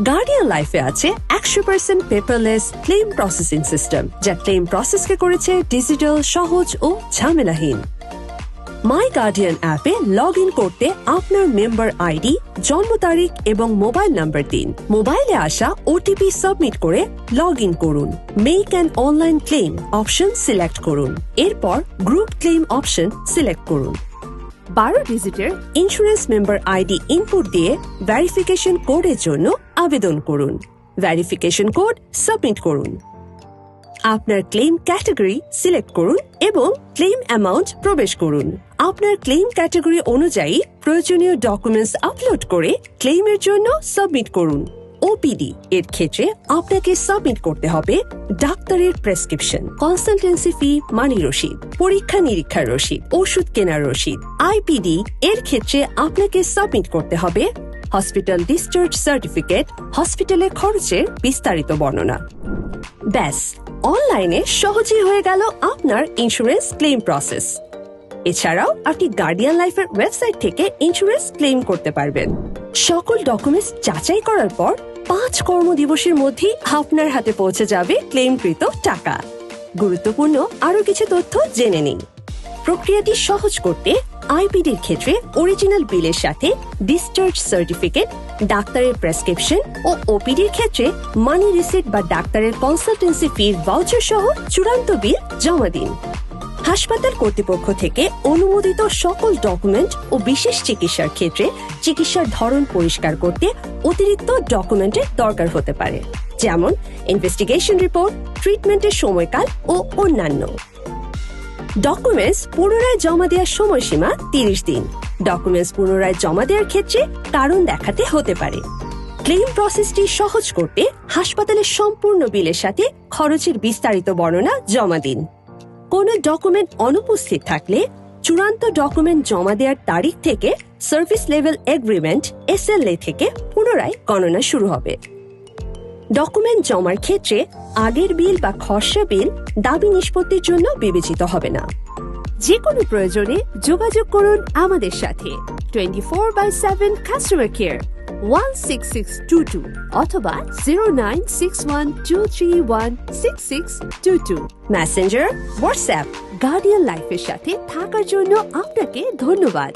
Guardian লাইফে আছে একশো percent paperless claim processing system যা ক্লেম প্রসেসকে করেছে ডিজিটাল সহজ ও ঝামেলাহীন। মাই গার্ডিয়ান অ্যাপে লগ ইন করতে আপনার মেম্বার আইডি, জন্ম তারিখ এবং মোবাইল নাম্বার দিন। মোবাইলে আসা ওটিপি সাবমিট করে লগ ইন করুন। Make an online claim option select করুন। এরপর গ্রুপ ক্লেম অপশন সিলেক্ট করুন। বারো ডিজিটের ইন্স্যুরেন্স মেম্বার আইডি ইনপুট দিয়ে ভেরিফিকেশন কোডের জন্য আবেদন করুন। ভেরিফিকেশন কোড সাবমিট করুন। আপনার ক্লেম ক্যাটাগরি সিলেক্ট করুন এবং ক্লেম অ্যামাউন্ট প্রবেশ করুন। আপনার ক্লেম ক্যাটাগরি অনুযায়ী প্রয়োজনীয় ডকুমেন্টস আপলোড করে ক্লেমের জন্য সাবমিট করুন। ওপিডি এর ক্ষেত্রে আপনাকে সাবমিট করতে হবে ডাক্তারের প্রেসক্রিপশন কনসালটেন্সি ফি মানি রসিদ, পরীক্ষা নিরীক্ষার রসিদ, ওষুধ কেনার রসিদ আইপিডি এর ক্ষেত্রে আপনাকে সাবমিট করতে হবে হসপিটাল ডিসচার্জ সার্টিফিকেট হসপিটালের খরচের বিস্তারিত বর্ণনা। ব্যাস অনলাইনে সহজেই হয়ে গেল আপনার ইন্স্যুরেন্স ক্লেম প্রসেস এছাড়াও আপনি গার্ডিয়ান লাইফের ওয়েবসাইট থেকে ইন্স্যুরেন্স ক্লেম করতে পারবেন। সকল ডকুমেন্টস যাচাই করার পর পাঁচ কর্মদিবসের মধ্যেই আপনার হাতে পৌঁছে যাবে ক্লেমকৃত টাকা। গুরুত্বপূর্ণ আরও কিছু তথ্য জেনে নিন। প্রক্রিয়াটি সহজ করতে আইপিডির ক্ষেত্রে অরিজিনাল বিলের সাথে ডিসচার্জ সার্টিফিকেট ডাক্তারের প্রেসক্রিপশন ও ওপিডির ক্ষেত্রে মানি রিসিট বা ডাক্তারের কনসালটেন্সি ফির ভাউচার সহ চূড়ান্ত বিল জমা দিন। হাসপাতাল কর্তৃপক্ষ থেকে অনুমোদিত সকল ডকুমেন্ট ও বিশেষ চিকিৎসার ক্ষেত্রে চিকিৎসার ধরন পরিষ্কার করতে অতিরিক্ত ডকুমেন্টের দরকার হতে পারে। যেমন ইনভেস্টিগেশন রিপোর্ট ট্রিটমেন্টের সময়কাল ও অন্যান্য। ডকুমেন্টস পুনরায় জমা দেওয়ার সময়সীমা তিরিশ দিন। ডকুমেন্টস পুনরায় জমা দেওয়ার ক্ষেত্রে কারণ দেখাতে হতে পারে। ক্লেম প্রসেসটি সহজ করতে হাসপাতালের সম্পূর্ণ বিলের সাথে খরচের বিস্তারিত বর্ণনা জমা দিন। কোনো ডকুমেন্ট অনুপস্থিত থাকলে চূড়ান্ত ডকুমেন্ট জমা দেওয়ার তারিখ থেকে সার্ভিস লেভেল এগ্রিমেন্ট এসএলএ থেকে পুনরায় গণনা শুরু হবে। ডকুমেন্ট জমার ক্ষেত্রে আগের বিল বা খসড়া বিল দাবি নিষ্পত্তির জন্য বিবেচিত হবে না। যে কোনো প্রয়োজনে যোগাযোগ করুন আমাদের সাথে। Twenty four by seven customer care one six six two two অথবা zero nine six one two three one six six two two messenger WhatsApp Guardian লাইফের সাথে থাকার জন্য আপনাকে ধন্যবাদ।